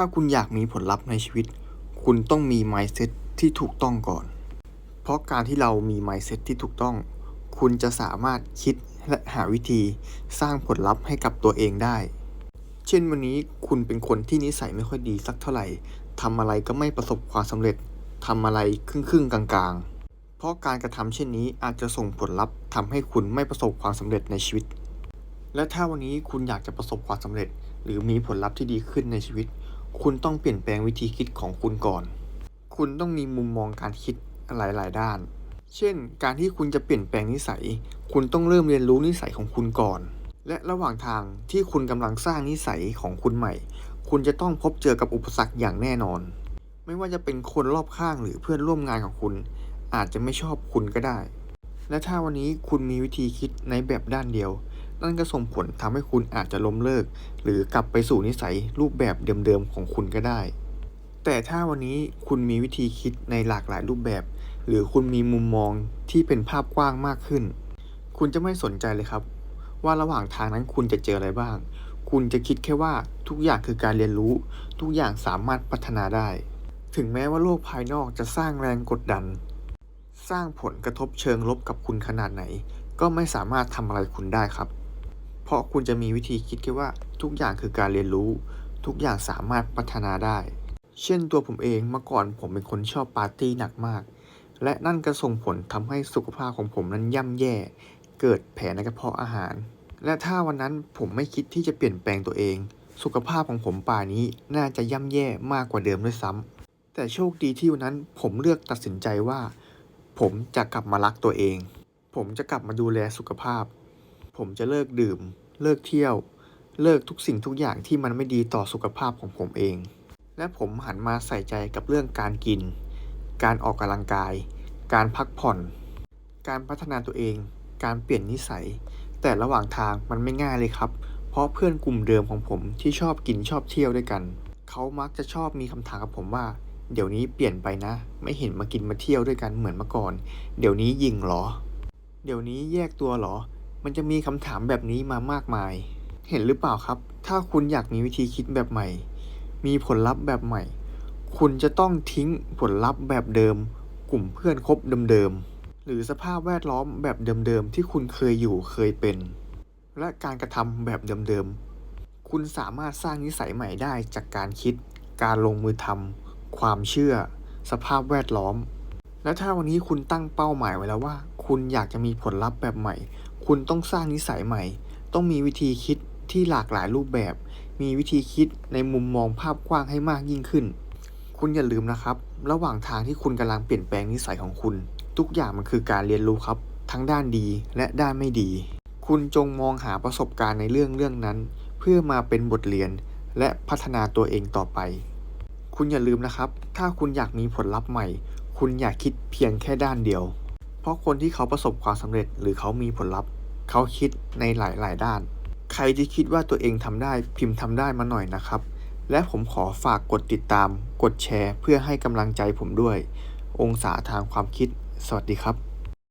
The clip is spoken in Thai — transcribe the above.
ถ้าคุณอยากมีผลลัพธ์ในชีวิต คุณต้องมี mindset ที่ถูกต้องก่อน เพราะการที่เรามี mindset ที่ถูกต้อง คุณจะสามารถคิดและหาวิธีสร้างผลลัพธ์ให้กับตัวเองได้ เช่นวันนี้คุณเป็นคนที่นิสัยไม่ค่อยดีสักเท่าไหร่ทำอะไรก็ไม่ประสบความสำเร็จทำอะไรครึ่งๆกลางๆ เพราะการกระทำเช่นนี้อาจจะส่งผลลัพธ์ทำให้คุณไม่ประสบความสำเร็จในชีวิต และถ้าวันนี้คุณอยากจะประสบความสำเร็จ หรือมีผลลัพธ์ที่ดีขึ้นในชีวิต คุณต้องเปลี่ยนแปลงวิธีคิดของคุณก่อน คุณต้องมีมุมมองการคิดหลาย ๆ ด้าน เช่น การที่คุณจะเปลี่ยนแปลงนิสัย คุณต้องเริ่มเรียนรู้นิสัยของคุณก่อน และระหว่างทางที่คุณกำลังสร้างนิสัยของคุณใหม่ คุณจะต้องพบเจอกับอุปสรรคอย่างแน่นอน ไม่ว่าจะเป็นคนรอบข้างหรือเพื่อนร่วมงานของคุณ อาจจะไม่ชอบคุณก็ได้ และถ้าวันนี้คุณมีวิธีคิดในแบบด้านเดียว นั่นก็ส่งผลทำให้คุณอาจจะล้มเลิก หรือกลับไปสู่นิสัยรูปแบบเดิมๆของคุณก็ได้ แต่ถ้าวันนี้คุณมีวิธีคิดในหลากหลายรูปแบบ หรือคุณมีมุมมองที่เป็นภาพกว้างมากขึ้น คุณจะไม่สนใจเลยครับ ว่าระหว่างทางนั้นคุณจะเจออะไรบ้าง คุณจะคิดแค่ว่าทุกอย่างคือการเรียนรู้ ทุกอย่างสามารถพัฒนาได้ ถึงแม้ว่าโลกภายนอกจะสร้างแรงกดดัน สร้างผลกระทบเชิงลบกับคุณขนาดไหนก็ไม่สามารถทำอะไรคุณได้ครับ เพราะคุณจะมีวิธีคิดแค่ว่าทุกอย่างคือการเรียนรู้ ทุกอย่างสามารถพัฒนาได้ เช่นตัวผมเองเมื่อก่อนผมเป็นคนชอบปาร์ตี้หนักมาก และนั่นก็ส่งผลทำให้สุขภาพของผมนั้นย่ำแย่ เกิดแผลในกระเพาะอาหาร และถ้าวันนั้นผมไม่คิดที่จะเปลี่ยนแปลงตัวเอง สุขภาพของผมป่านี้น่าจะย่ำแย่มากกว่าเดิมด้วยซ้ำแต่โชคดีที่วันนั้นผมเลือกตัดสินใจว่า ผมจะกลับมารักตัวเอง ผมจะกลับมาดูแลสุขภาพ ผมจะเลิกดื่ม เลิกเที่ยว เลิกทุกสิ่งทุกอย่างที่มันไม่ดีต่อสุขภาพของผมเอง และผมหันมาใส่ใจกับเรื่องการกิน การออกกำลังกาย การพักผ่อน การพัฒนาตัวเอง การเปลี่ยนนิสัย แต่ระหว่างทางมันไม่ง่ายเลยครับ เพราะเพื่อนกลุ่มเดิมของผมที่ชอบกินชอบเที่ยวด้วยกัน เขามักจะชอบมีคำถามกับผมว่าเดี๋ยวนี้เปลี่ยนไปนะ ไม่เห็นมากินมาเที่ยวด้วยกันเหมือนเมื่อก่อน เดี๋ยวนี้ยิงหรอ เดี๋ยวนี้แยกตัวหรอ มันจะมีคำถามแบบนี้มามากมาย เห็นหรือเปล่าครับ ถ้าคุณอยากมีวิธีคิดแบบใหม่ มีผลลัพธ์แบบใหม่ คุณจะต้องทิ้งผลลัพธ์แบบเดิม กลุ่มเพื่อนคบเดิมๆ หรือสภาพแวดล้อมแบบเดิมๆ ที่คุณเคยอยู่เคยเป็น และการกระทำแบบเดิมๆ คุณสามารถสร้างนิสัยใหม่ได้จากการคิด การลงมือทำความเชื่อ สภาพแวดล้อม และถ้าวันนี้คุณตั้งเป้าหมายไว้แล้วว่า คุณอยากจะมีผลลัพธ์แบบใหม่ คุณต้องสร้างนิสัยใหม่ ต้องมีวิธีคิดที่หลากหลายรูปแบบ มีวิธีคิดในมุมมองภาพกว้างให้มากยิ่งขึ้น คุณอย่าลืมนะครับ ระหว่างทางที่คุณกำลังเปลี่ยนแปลงนิสัยของคุณ ทุกอย่างมันคือการเรียนรู้ครับ ทั้งด้านดีและด้านไม่ดี คุณจงมองหาประสบการณ์ในเรื่องเรื่องนั้น เพื่อมาเป็นบทเรียนและพัฒนาตัวเองต่อไป คุณอย่าลืมนะครับ ถ้าคุณอยากมีผลลัพธ์ใหม่ คุณอย่าคิดเพียงแค่ด้านเดียว เพราะคนที่เขาประสบความสำเร็จหรือเขามีผลลัพธ์ เขาคิดในหลาย ๆ ด้าน ใครที่คิดว่าตัวเองทำได้พิมพ์ทำได้มาหน่อยนะครับ และผมขอฝากกดติดตาม กดแชร์ เพื่อให้กำลังใจผมด้วย องศาทางความคิด สวัสดีครับ